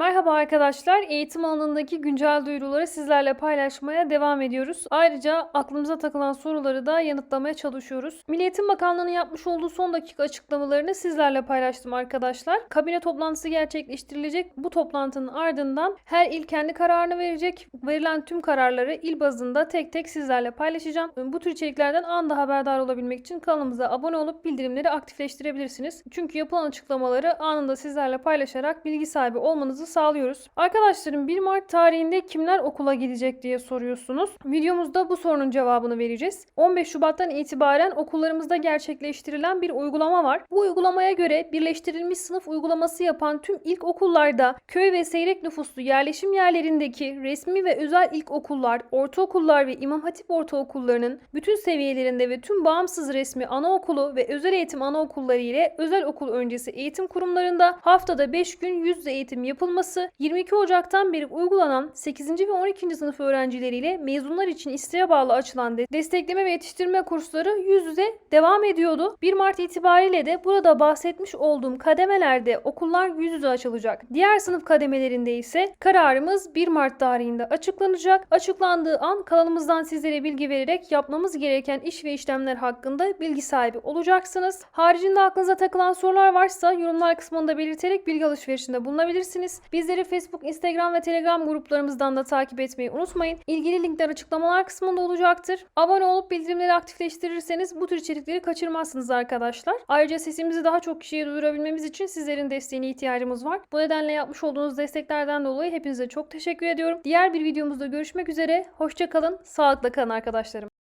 Merhaba arkadaşlar. Eğitim alanındaki güncel duyuruları sizlerle paylaşmaya devam ediyoruz. Ayrıca aklımıza takılan soruları da yanıtlamaya çalışıyoruz. Milli Eğitim Bakanlığı'nın yapmış olduğu son dakika açıklamalarını sizlerle paylaştım arkadaşlar. Kabine toplantısı gerçekleştirilecek. Bu toplantının ardından her il kendi kararını verecek. Verilen tüm kararları il bazında tek tek sizlerle paylaşacağım. Bu tür içeriklerden anda haberdar olabilmek için kanalımıza abone olup bildirimleri aktifleştirebilirsiniz. Çünkü yapılan açıklamaları anında sizlerle paylaşarak bilgi sahibi olmanızı sağlıyoruz. Arkadaşlarım 1 Mart tarihinde kimler okula gidecek diye soruyorsunuz. Videomuzda bu sorunun cevabını vereceğiz. 15 Şubat'tan itibaren okullarımızda gerçekleştirilen bir uygulama var. Bu uygulamaya göre birleştirilmiş sınıf uygulaması yapan tüm ilk okullarda köy ve seyrek nüfuslu yerleşim yerlerindeki resmi ve özel ilkokullar, ortaokullar ve İmam Hatip ortaokullarının bütün seviyelerinde ve tüm bağımsız resmi anaokulu ve özel eğitim anaokulları ile özel okul öncesi eğitim kurumlarında haftada 5 gün yüz eğitim yapılması, 22 Ocak'tan beri uygulanan 8. ve 12. sınıf öğrencileriyle mezunlar için isteğe bağlı açılan de- destekleme ve yetiştirme kursları yüz yüze devam ediyordu. 1 Mart itibariyle de burada bahsetmiş olduğum kademelerde okullar yüz yüze açılacak. Diğer sınıf kademelerinde ise kararımız 1 Mart tarihinde açıklanacak. Açıklandığı an kanalımızdan sizlere bilgi vererek yapmamız gereken iş ve işlemler hakkında bilgi sahibi olacaksınız. Haricinde aklınıza takılan sorular varsa yorumlar kısmında belirterek bilgi alışverişinde bulunabilirsiniz. Bizleri Facebook, Instagram ve Telegram gruplarımızdan da takip etmeyi unutmayın. İlgili linkler açıklamalar kısmında olacaktır. Abone olup bildirimleri aktifleştirirseniz bu tür içerikleri kaçırmazsınız arkadaşlar. Ayrıca sesimizi daha çok kişiye duyurabilmemiz için sizlerin desteğine ihtiyacımız var. Bu nedenle yapmış olduğunuz desteklerden dolayı hepinize çok teşekkür ediyorum. Diğer bir videomuzda görüşmek üzere. Hoşça kalın, sağlıkla kalın arkadaşlarım.